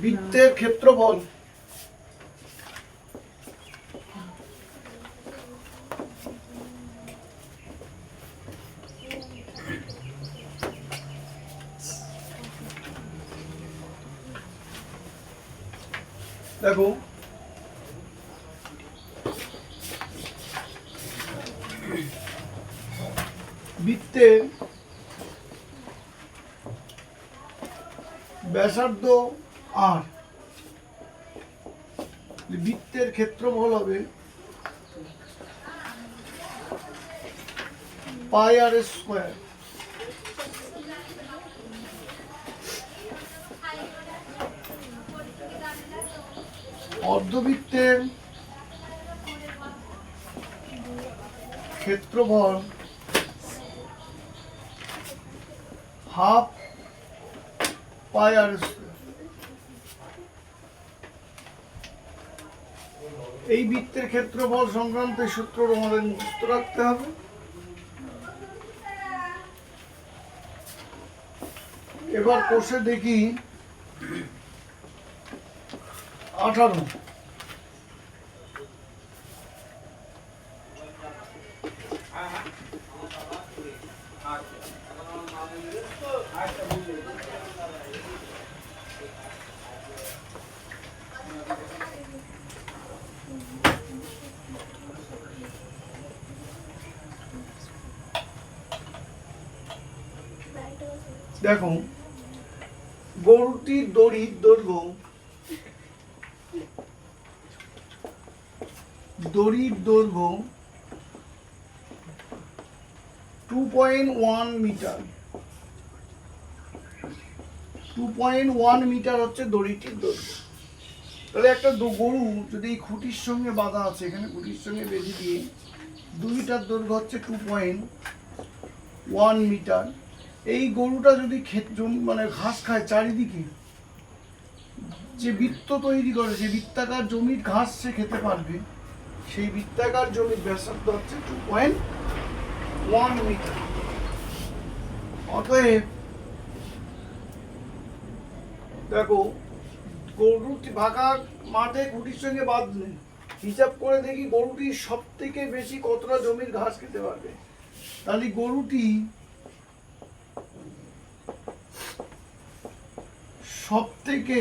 বৃত্তের ক্ষেত্র ক্ষেত্রফল। দেখো বৃত্তের ব্যাসার্ধ আর বৃত্তের ক্ষেত্রফল হবে পাই আর স্কোয়ার। অর্ধবৃত্তের ক্ষেত্রফল হাফ পাই আর স্কোয়ার এই বৃত্তের ক্ষেত্রফল সংক্রান্ত সূত্র তোমাদের মুখস্থ রাখতে হবে। এবার কোষে দেখি আঠারো। দেখো গরুটির দড়ির দৈর্ঘ্য। দড়ির দৈর্ঘ্য। Two point one metre two point one metre হচ্ছে দড়িটির দৈর্ঘ্য। তাহলে একটা গরু যদি এই খুঁটির সঙ্গে বাঁধা আছে, এখানে খুঁটির সঙ্গে বেঁধে দিয়ে দুইটার দৈর্ঘ্য হচ্ছে টু পয়েন্ট ওয়ান মিটার এই গরুটা যদি মানে ঘাস খায় চারিদিকে, যে বৃত্ত তৈরি করে, যে বৃত্তাকার জমির ঘাস সে খেতে পারবে, সেই বৃত্তাকার জমির ব্যাসার্ধ হচ্ছে টু পয়েন্ট ওয়ান মিটার অতএব, দেখো, গরুটি ফাঁকা মাঠে খুঁটির সঙ্গে বাঁধলেন হিসাব করে দেখি গরুটি সব থেকে বেশি কতটা জমির ঘাস খেতে পারবে। তাহলে গরুটি সব থেকে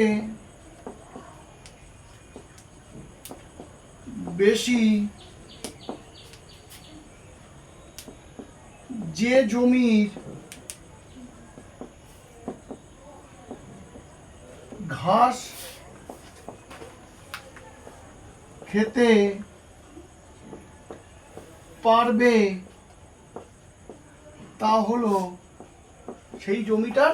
বেশি যে জমির ঘাস খেতে পারবে তা হলো সেই জমিটার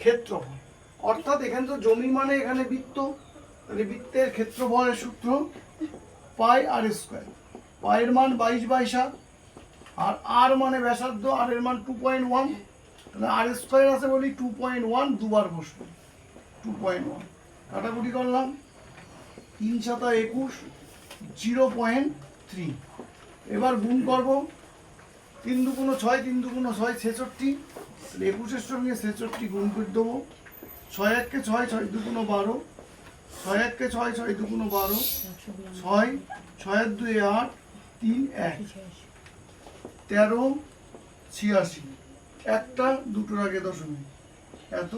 ক্ষেত্রফল। অর্থাৎ এখানে তো জমি মানে এখানে বৃত্ত তাহলে বৃত্তের ক্ষেত্রফলের সূত্র পাই আর স্কোয়ার পায়ের মান বাইশ বাই সাত, আর আর মানে ব্যাসার্ধ আর এর মান টু পয়েন্ট ওয়ান তাহলে আর স্কোয়ার আছে বলি টু পয়েন্ট ওয়ান দুবার বসল টু পয়েন্ট ওয়ান কাটাকুটি করলাম। তিন সাতা একুশ জিরো পয়েন্ট থ্রি এবার গুণ করব। তিন দুগুণ ছয়, তিন দুগুণ ছয়, ছেষট্টি। একুশের সঙ্গে ছেষট্টি গুণ করে দেবো। ছয় এককে ছয় ছয় দুগুণ বারো। ছয় এককে ছয় ছয় দুগুণ বারো। ছয় ছয়ের দুই আট, তিন এক। তেরো, ছিয়াশি। একটা দুটোর আগে দশমিক। এত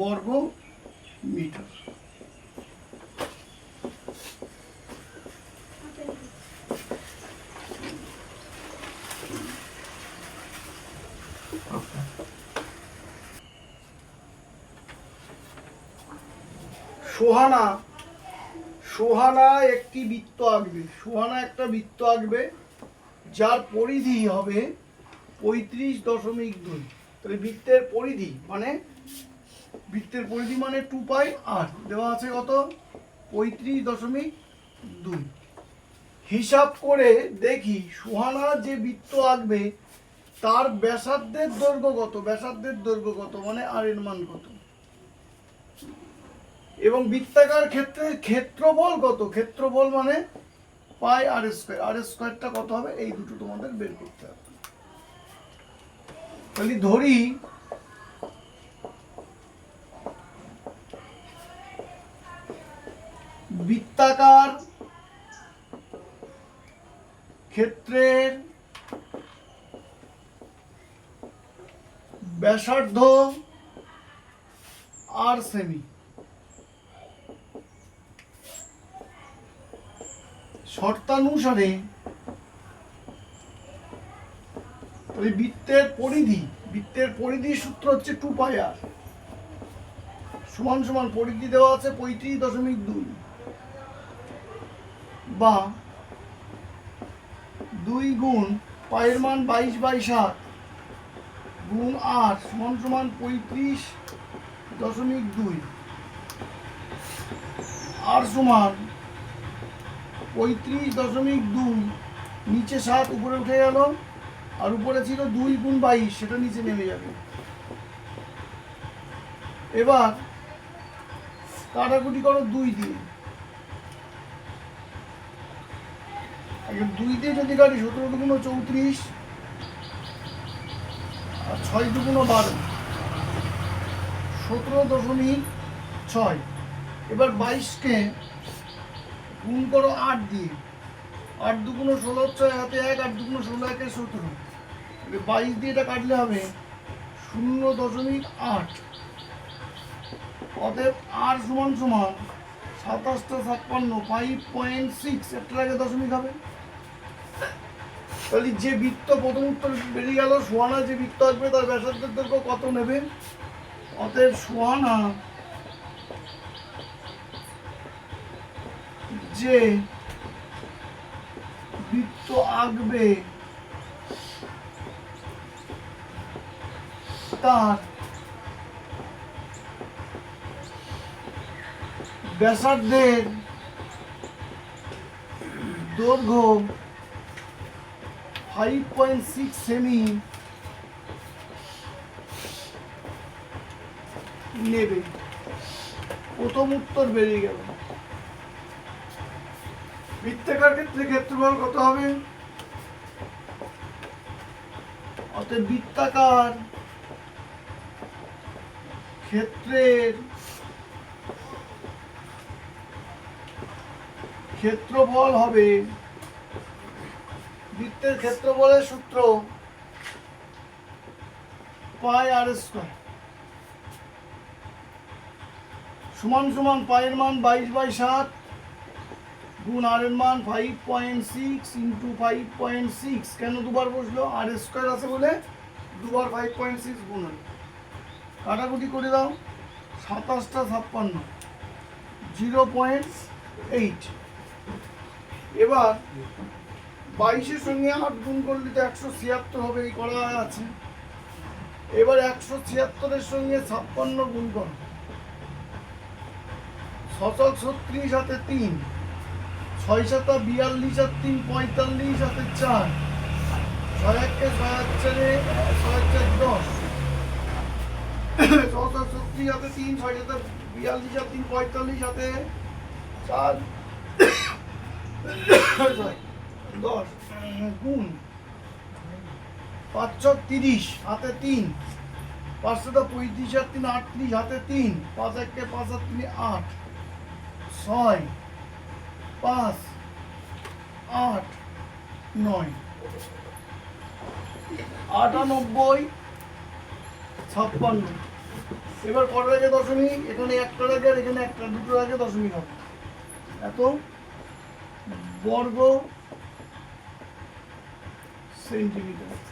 বর্গ মিটার সোহানা। সোহানা একটি বৃত্ত আঁকবে। সোহানা একটা বৃত্ত আঁকবে, যার পরিধি হবে পঁয়ত্রিশ দশমিক দুই। তাহলে বৃত্তের পরিধি মানে বৃত্তের পরিধি মানে টু পাই আর দেওয়া আছে কত? পঁয়ত্রিশ দশমিক দুই। হিসাব করে দেখি, সুহানা যে বৃত্ত আঁকবে, তার ব্যাসার্ধের দৈর্ঘ্য কত? ব্যাসার্ধের দৈর্ঘ্য কত? মানে আর এর মান কত? এবং বৃত্তাকার ক্ষেত্রে ক্ষেত্রফল কত? ক্ষেত্রফল মানে পাই আর স্কোয়ার। আর স্কোয়ারটা কত হবে? এই দুটো তোমাদের বের করতে হবে। তাহলে ধরি, বৃত্তাকার ক্ষেত্রের ব্যাসার্ধ আর সেমি। শর্তানুসারে ওই বৃত্তের পরিধি বৃত্তের পরিধি সূত্র হচ্ছে টু পাই সমান সমান পরিধি দেওয়া আছে পঁয়ত্রিশ দশমিক দুই বা দুই গুণ পায়ের মান বাইশ বাই সাত গুণ আট সমান সমান পঁয়ত্রিশ দশমিক দুই। আর সমান পঁয়ত্রিশ দশমিক দুই। নিচে সাত, উপরে উঠে গেল। আর উপরে ছিল দুই গুণ বাইশ, সেটা নিচে নেমে যাবে। এবার কাটাকুটি করো দুই দিয়ে। দুই দিয়ে যদি কাটি সতেরো দুগুণ চৌত্রিশ আর ছয় দুগুণ বারো। সতেরো দশমিক ছয়। এবার বাইশকে গুণ করো আট দিয়ে আট দুগুণ ষোলো ছয় হাতে এক, আট দুগুণ ষোলো একে সতেরো। বাইশ দিয়ে এটা কাটলে হবে শূন্য দশমিক আট। অতএব আর সমান সমান সাতাশটা ছাপ্পান্ন ফাইভ পয়েন্ট সিক্স একটা আগে দশমিক হবে। তাহলে যে বৃত্ত প্রথম উত্তর বেরিয়ে গেল সোয়ানা যে বৃত্ত আসবে তার ব্যাসার্ধের দৈর্ঘ্য কত নেবে? অতএব সোয়ানা যে বৃত্ত আঁকবে তার ব্যাসার্ধের দৈর্ঘ্য ফাইভ পয়েন্ট সিক্স সেমি নেবে। প্রথম উত্তর বেরিয়ে গেল। বৃত্তাকার ক্ষেত্রে ক্ষেত্রফল কত হবে? অতএব বৃত্তাকার ক্ষেত্রের ক্ষেত্রফল হবে, বৃত্তের ক্ষেত্রফলের সূত্র পাই আর স্কোয়ার। সমান সমান পায়ের মান বাইশ বাই সাত গুণ আর এর মান five point six into five point six কেন দুবার বসল? আর স্কোয়ার আছে বলে দুবার ফাইভ পয়েন্ট সিক্স গুণ হলো। কাটাকুটি করে দাও। সাতাশটা ছাপ্পান্ন। জিরো পয়েন্ট এইট এবার বাইশের সঙ্গে আট গুণ করলে তো একশো ছিয়াত্তর হবে, এই করা আছে। এবার একশো ছিয়াত্তরের সঙ্গে ছাপ্পান্ন গুণ করো। ছশো ছত্রিশ হাতে তিন। ছয় সাতা বিয়াল্লিশ আর তিন পঁয়তাল্লিশ হাতে চার। ছয় একে ছয় আট চারে, ছয় চার দশ। ছত্রিশ হাতে তিন ছয় সাতা বিয়াল্লিশ আর তিন পঁয়তাল্লিশ হাতে চার। দশ। গুণ। পাঁচশো তিরিশ হাতে তিন। পাঁচশোটা পঁয়ত্রিশ আর তিন, আটত্রিশ হাতে তিন। পাঁচ একে পাঁচ আর তিন, আট। ছয়। পাঁচ, আট, নয়। আটানব্বই, ছাপ্পান্ন। এবার কটার আগে দশমিক? এখানে একটা আগে আর এখানে একটা, দুটো আগে দশমিক হবে। এত? বর্গ সেন্টিমিটার।